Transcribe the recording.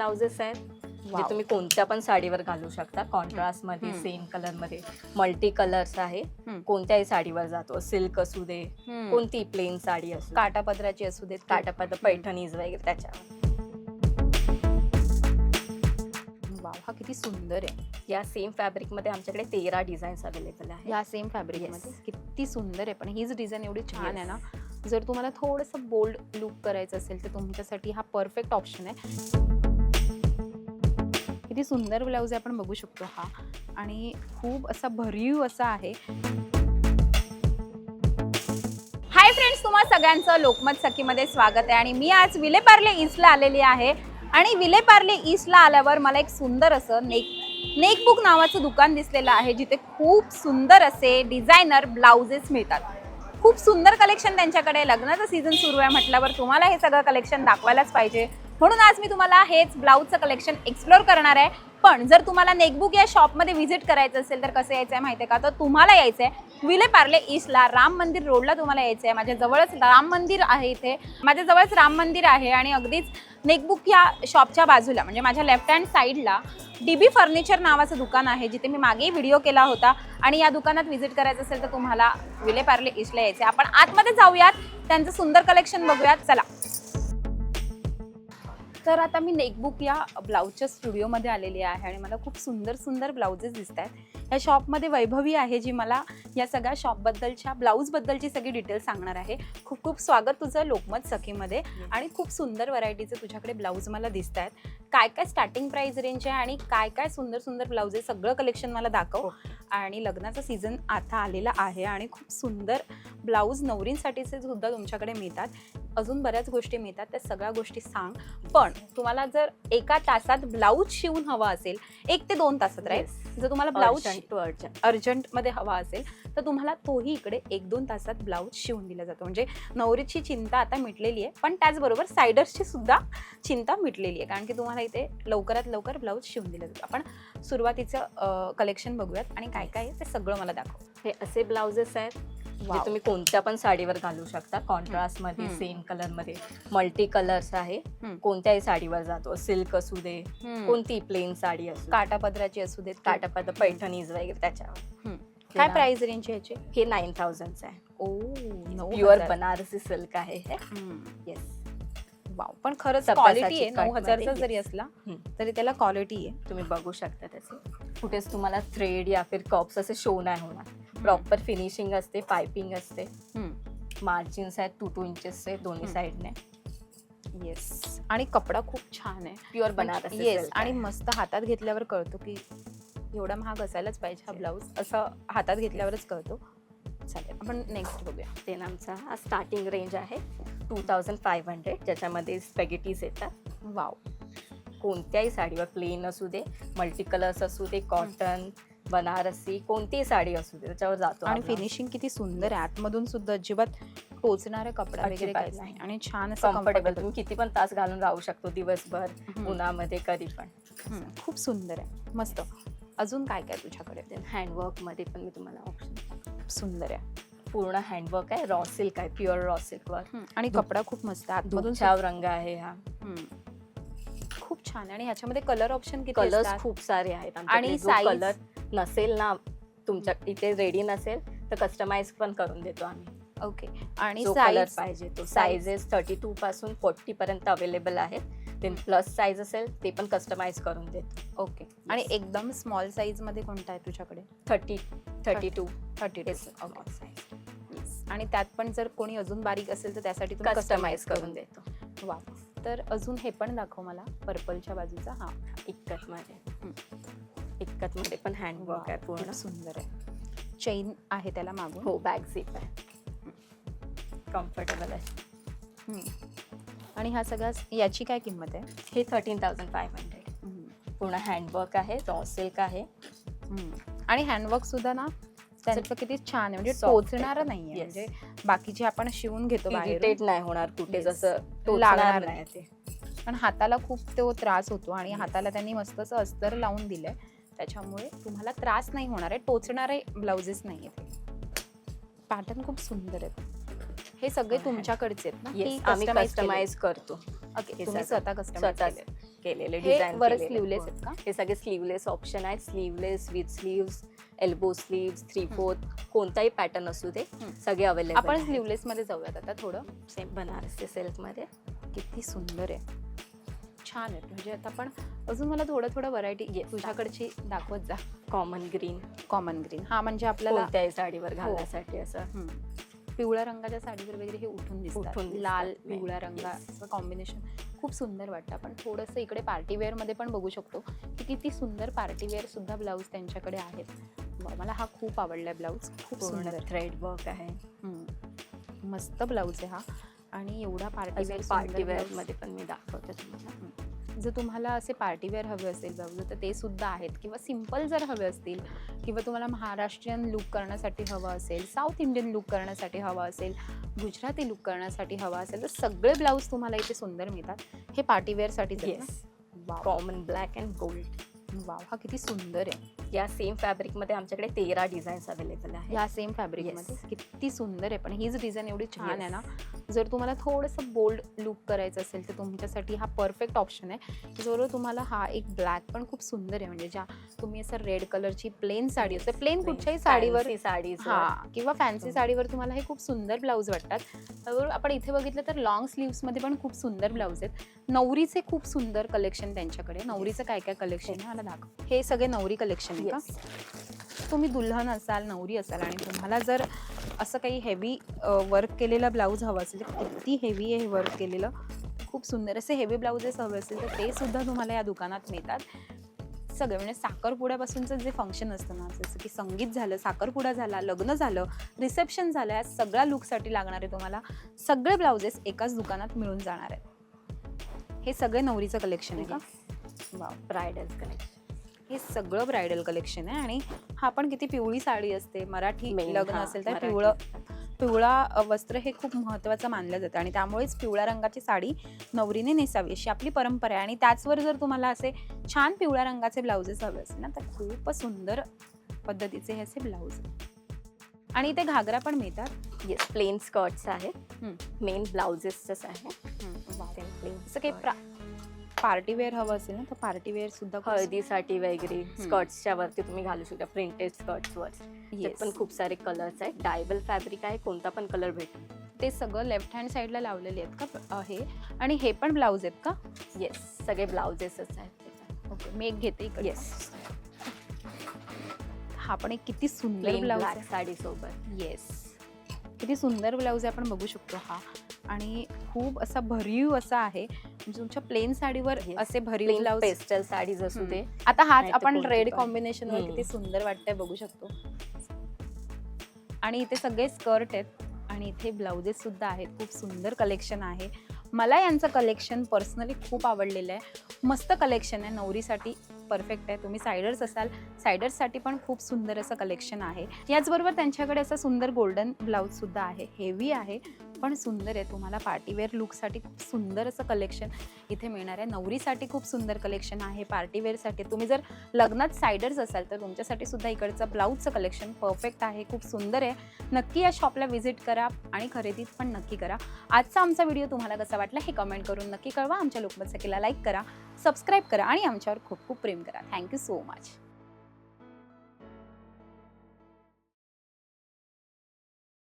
Blouses आहेत जे. तुम्ही कोणत्या पण साडीवर घालू शकता कॉन्ट्रास्टमध्ये. सेम कलरमध्ये मल्टी कलर्स आहे. कोणत्याही साडीवर जातो सिल्क असू दे. कोणती प्लेन साडी असू दे. काटा पदराची असू देत काटापद पैठणीज वगैरे त्याच्यावर वाव हा किती सुंदर आहे या सेम फॅब्रिकमध्ये आमच्याकडे तेरा डिझाईन्स अवेलेबल आहे या सेम फॅब्रिक. मध्ये किती सुंदर आहे पण हीच डिझाईन एवढी छान आहे. ना जर तुम्हाला थोडंसं बोल्ड लुक करायचं असेल तर तुमच्यासाठी हा परफेक्ट ऑप्शन आहे किती सुंदर ब्लाऊज आहे आपण बघू शकतो हा. आणि खूप असा भरीव असा आहे. हाय फ्रेंड्स तुम्हा सगळ्यांचं लोकमत सखीमध्ये स्वागत आहे. आणि मी आज विलेपार्ले ईस्टला आलेली आहे. आणि विलेपार्ले ईस्टला आल्यावर मला एक सुंदर असं नेक नेकबुक नावाचं दुकान दिसलेलं आहे जिथे खूप सुंदर असे डिझायनर ब्लाउजेस मिळतात. खूप सुंदर कलेक्शन त्यांच्याकडे लग्नाचं सीझन सुरू आहे म्हटल्यावर तुम्हाला हे सगळं कलेक्शन दाखवायलाच पाहिजे. म्हणून आज मी तुम्हाला हेच ब्लाऊजचं कलेक्शन एक्सप्लोर करणार आहे. पण जर तुम्हाला नेकबुक या शॉपमध्ये व्हिजिट करायचं असेल तर कसं यायचं आहे माहिती आहे का? तर तुम्हाला यायचं आहे विले पार्ले ईस्टला राम मंदिर रोडला तुम्हाला यायचं आहे माझ्या जवळच राम मंदिर आहे इथे. माझ्याजवळच राम मंदिर आहे आणि अगदीच नेकबुक या शॉपच्या बाजूला म्हणजे माझ्या लेफ्ट हँड साईडला डी बी फर्निचर नावाचं दुकान आहे जिथे मी मागेही व्हिडिओ केला होता. आणि या दुकानात व्हिजिट करायचं असेल तर तुम्हाला विले पार्ले ईस्टला यायचं आहे आपण आतमध्ये जाऊयात. त्यांचं सुंदर कलेक्शन बघूयात. चला. तर आता मी नेकबुक या ब्लाऊजच्या स्टुडिओमध्ये आलेली आहे आणि मला खूप सुंदर सुंदर ब्लाउजेस दिसत आहेत या शॉपमध्ये वैभवी आहे जी मला या सगळ्या शॉपबद्दलच्या ब्लाऊजबद्दलची सगळी डिटेल सांगणार आहे. खूप खूप स्वागत तुझं लोकमत सखीमध्ये आणि खूप सुंदर व्हरायटीचे तुझ्याकडे ब्लाऊज मला दिसत आहेत काय काय स्टार्टिंग प्राइस रेंज आहे आणि काय काय सुंदर सुंदर ब्लाऊज आहे सगळं कलेक्शन मला दाखव. आणि लग्नाचा सीझन आता आलेला आहे आणि खूप सुंदर ब्लाऊज नवरींसाठीचे सुद्धा तुमच्याकडे मिळतात. अजून बऱ्याच गोष्टी मिळतात त्या सगळ्या गोष्टी सांग. पण तुम्हाला जर एका तासात ब्लाऊज शिवून हवा असेल एक ते दोन तासात राहील जर तुम्हाला ब्लाऊज टू अर्जंट अर्जंटमध्ये हवा असेल तर तुम्हाला तोही इकडे एक दोन तासात ब्लाऊज शिवून दिला जातो. म्हणजे नवरीची चिंता आता मिटलेली आहे पण त्याचबरोबर सायडर्सची सुद्धा चिंता मिटलेली आहे. कारण की तुम्हाला इथे लवकरात लवकर ब्लाऊज शिवून दिलं जातं. आपण सुरुवातीचं कलेक्शन बघूयात आणि काय काय आहे ते सगळं मला दाखव. हे असे ब्लाउजेस आहेत. जे Wow. तुम्ही कोणत्या पण साडीवर घालू शकता. कॉन्ट्रास्टमध्ये हम्म. सेम कलरमध्ये. मल्टी कलर्स आहे. हम्म. कोणत्याही साडीवर जातो. सिल्क असू दे कोण कोणती प्लेन साडी असू दे. काटा पदराची असू देत काटापद पैठणीज वगैरे त्याच्यावर. काय प्राइस रेंज ह्याचे हे नाईन थाउजंडचं आहे. ओ प्युअर. बनारसी सिल्क आहे हे. येस वाव पण खरंच क्वालिटी आहे. नऊ हजारचा जरी. असला हम्म. तरी त्याला क्वालिटी आहे. तुम्ही बघू शकता त्याचे. कुठेच तुम्हाला थ्रेड या फिर कप्स असे शो नाही होणार. प्रॉपर फिनिशिंग असते पायपिंग असते. मार्जिन्स आहेत टू टू इंचेसचे दोन्ही हम्म. साईडने येस आणि कपडा खूप छान आहे. प्युअर बनारसी येस आणि. मस्त हातात घेतल्यावर कळतो की एवढा महाग असायलाच पाहिजे हा ब्लाऊज असं हातात घेतल्यावरच कळतो. चालेल आपण नेक्स्ट बघूया. ते आमचा हा स्टार्टिंग रेंज आहे टू थाउजंड फाईव्ह हंड्रेड ज्याच्यामध्ये स्पेगेटीज येतात. वाव कोणत्याही साडीवर प्लेन असू दे मल्टी कलर्स असू दे कॉटन बनारसी कोणतीही साडी असू दे त्याच्यावर जातो आणि. फिनिशिंग किती सुंदर आहे. आतमधून सुद्धा अजिबात टोचणारा कपडा वगैरे अजिबात काहीच नाही नाही. आणि छान असं कम्फर्टेबल कम्फर्टेबल तुम्ही किती पण तास घालून राहू शकतो दिवसभर उन्हामध्ये कधी पण. खूप सुंदर आहे. मस्त. अजून काय काय तुझ्याकडे? हँडवर्कमध्ये पण मी तुम्हाला ऑप्शन खूप सुंदर आहे. पूर्ण हँडवर्क आहे. रॉ सिल्क आहे. प्युअर रॉ सिल्क वर. हम्म. आणि धूप- कपडा खूप मस्त आहे. आतमधून रंग आहे हा. हम्म. खूप छान. आहे आणि ह्याच्यामध्ये कलर ऑप्शन किती कलर्स असतात? खूप सारे आहेत आणि? कलर नसेल ना तुमच्या इथे रेडी नसेल तर कस्टमाइज पण करून देतो आम्ही. ओके आणि जो कलर साईज पाहिजे तो. साइजेस थर्टी टू पासून फोर्टी पर्यंत अवेलेबल आहेत. देन प्लस साईज असेल ते पण कस्टमाइज करून देतो. ओके आणि एकदम स्मॉल साईजमध्ये कोणता आहे तुझ्याकडे? Thirty thirty two thirty okay आणि त्यात पण जर कोणी अजून बारीक असेल तर त्यासाठी तुम्ही कस्टमाइज करून देतो. वा. तर अजून हे पण दाखव मला पर्पलच्या बाजूचा. हा. इक्कत मध्ये इक्कत मध्ये पण हँडवर्क आहे पूर्ण सुंदर आहे चेन आहे त्याला मागून हो बॅक झिप आहे कम्फर्टेबल आहे. आणि हा सगळा याची काय किंमत आहे हे थर्टीन थाउजंड फाईव्ह हंड्रेड पूर्ण हँडवर्क आहे रॉ सिल्क आहे. आणि हँडवर्क सुद्धा ना त्यांचं किती छान आहे म्हणजे टोचणारं Yes. म्हणजे बाकीचे आपण शिवून घेतो. इरिटेट नाही होणार कुठे. जसं लागणार नाही. नाही ते पण हाताला खूप तो त्रास होतो आणि. हाताला त्यांनी मस्त असं अस्तर लावून दिलंय त्याच्यामुळे तुम्हाला त्रास नाही होणार आहे टोचणारे ब्लाउजेस नाही आहेत. पॅटर्न खूप सुंदर आहेत. हे सगळे तुमच्याकडचे आहेत ना? Yes, आम्ही? कस्टमाइज करतो. ओके तुम्ही. स्वतः कस्टमाइज केलेले. हे डिझाईन वर स्लीवलेस आहेत का? हे सगळे स्लीवलेस ऑप्शन आहेत. Sleeveless with sleeves elbow sleeves three fourth कोणताही पॅटर्न असू दे. सगळे अवेलेबल आपण स्लीवलेस मध्ये जाऊयात आता थोडं. सेम बनारसी सिल्कमध्ये. किती सुंदर आहे. छान आहे म्हणजे आता आपण अजून मला थोडं थोडं व्हरायटी Yes. तुझ्याकडची दाखवत जा. कॉमन ग्रीन कॉमन ग्रीन हा म्हणजे आपल्याला कोणत्याही साडीवर घालण्यासाठी असं. पिवळ्या रंगाच्या साडीवर वगैरे हे उठून दिसतात. उठून. लाल. पिवळ्या रंगाचं कॉम्बिनेशन खूप सुंदर वाटतं. आपण थोडंसं इकडे पार्टी वेअरमध्ये पण बघू शकतो. की किती सुंदर पार्टी वेअर सुद्धा ब्लाऊज त्यांच्याकडे आहेत. मला हा खूप आवडलाय ब्लाऊज खूप सुंदर. आहे. थ्रेड वर्क आहे. मस्त ब्लाऊज आहे हा. आणि एवढा पार्टी अजून वेअर पार्टी वेअरमध्ये पण मी दाखवते तुम्हाला. जर तुम्हाला असे पार्टीवेअर हवे असेल ब्लाऊज तर ते सुद्धा आहेत. किंवा सिंपल जर हवे असतील किंवा तुम्हाला महाराष्ट्रीयन लुक करण्यासाठी हवं असेल साऊथ इंडियन लुक करण्यासाठी हवा असेल गुजराती लुक करण्यासाठी हवा असेल तर सगळे ब्लाऊज तुम्हाला इथे सुंदर मिळतात. हे पार्टीवेअरसाठी common black and gold wow हा किती सुंदर आहे. या सेम फॅब्रिकमध्ये आमच्याकडे तेरा डिझाईन्स अवेलेबल आहे या सेम फॅब्रिकमध्ये Yes. किती सुंदर आहे. पण हीच डिझाईन एवढी छान आहे Yes. ना. जर तुम्हाला थोडंसं बोल्ड लुक करायचं असेल तर तुमच्यासाठी हा परफेक्ट ऑप्शन आहे. जर तुम्हाला हा एक ब्लॅक पण खूप सुंदर आहे. म्हणजे ज्या तुम्ही असं रेड कलरची प्लेन साडी असते. प्लेन कुठच्याही साडीवर साडी हा किंवा फॅन्सी हम्म. साडीवर तुम्हाला हे खूप सुंदर ब्लाऊज वाटतात. त्याबरोबर आपण इथे बघितलं तर लॉंग स्लीव्समध्ये पण खूप सुंदर ब्लाऊज आहेत. नवरीचे खूप सुंदर कलेक्शन त्यांच्याकडे. नवरीचं काय काय कलेक्शन आहे? मला दाखव. हे सगळे नवरी कलेक्शन आहे का तुम्ही दुल्हन असाल नवरी असाल आणि तुम्हाला जर असं काही हेवी वर्क केलेला ब्लाऊज हवा असेल तर किती हेवी आहे हे वर्क केलेलं? खूप सुंदर असे हेवी ब्लाउजेस हवे असेल तर ते सुद्धा तुम्हाला या दुकानात मिळतात. सगळे म्हणजे साखरपुड्यापासूनचं जे फंक्शन असतं ना जसं की संगीत झालं साखरपुडा झाला लग्न झालं रिसेप्शन झालं या सगळ्या लुकसाठी लागणारे तुम्हाला सगळे ब्लाउजेस एकाच दुकानात मिळून जाणार आहेत. हे सगळे नवरीचं कलेक्शन आहे का? वाव ब्रायडल कलेक्शन हे सगळं ब्रायडल कलेक्शन आहे आणि हा पण किती पिवळी साडी असते. मराठी Main, लग्न हा, असेल तर मराठी. पिवळं पिवळा अ, वस्त्र हे खूप महत्त्वाचं मानलं जातं आणि त्यामुळेच पिवळ्या रंगाची साडी नवरीने नेसावी अशी आपली परंपरा आहे. आणि त्याचवर जर तुम्हाला असे छान पिवळ्या रंगाचे ब्लाउजेस हवे असतील ना तर खूप सुंदर पद्धतीचे हे असे ब्लाऊज आणि इथे घागरा पण मिळतात. येस प्लेन स्कर्ट्स आहेत. हम्म. मेन ब्लाउजेसच आहे. प्लेन असं काही प्रा पार्टी वेअर हवं असेल ना तर पार्टी वेअर सुद्धा हळदीसाठी वगैरे स्कर्ट्सच्या वरती तुम्ही घालू शकता प्रिंटेड स्कर्ट्स वर. पण खूप सारे कलर्स आहेत. डायबल फॅब्रिक आहे कोणता पण कलर भेटेल. ते सगळं लेफ्ट हँड साईडला लावलेले आहेत का हे? आणि हे पण ब्लाऊज आहेत का? येस सगळे ब्लाउजेसच आहेत ओके मी एक घेते येस हा पण एक किती सुंदर ब्लाऊज आहे. साडी सोबत. येस किती सुंदर ब्लाऊज आहे आपण बघू शकतो हा. आणि खूप असा भरीव असा आहे. तुमच्या प्लेन साडीवर. असे भरीव ब्लाऊज पेस्टल साडीज असू दे. आता हाच आपण रेड. कॉम्बिनेशन वर. किती सुंदर वाटतंय बघू शकतो. आणि इथे सगळे स्कर्ट आहेत आणि इथे ब्लाउजेस सुद्धा आहेत. खूप सुंदर कलेक्शन आहे. मला यांचं कलेक्शन पर्सनली खूप आवडलेलं आहे. मस्त कलेक्शन आहे नवरीसाठी. परफेक्ट आहे. तुम्ही सायडर्स असाल सायडर्ससाठी पण खूप सुंदर असं कलेक्शन आहे. याचबरोबर त्यांच्याकडे असं सुंदर गोल्डन ब्लाऊज सुद्धा आहे. हेवी आहे पण सुंदर आहे. तुम्हाला पार्टीवेअर लुकसाठी खूप सुंदर असं कलेक्शन इथे मिळणार आहे. नवरीसाठी खूप सुंदर कलेक्शन आहे पार्टीवेअरसाठी तुम्ही जर लग्नात सायडर्स असाल तर तुमच्यासाठी सुद्धा इकडचं ब्लाऊजचं कलेक्शन परफेक्ट आहे खूप सुंदर आहे. नक्की या शॉपला व्हिजिट करा आणि खरेदीत पण नक्की करा. आजचा आमचा व्हिडिओ तुम्हाला कसा वाटला हे कमेंट करून नक्की कळवा. आमच्या लोकमत सखीला लाईक करा सबस्क्राईब करा आणि आमच्यावर खूप खूप प्रेम Thank you so much.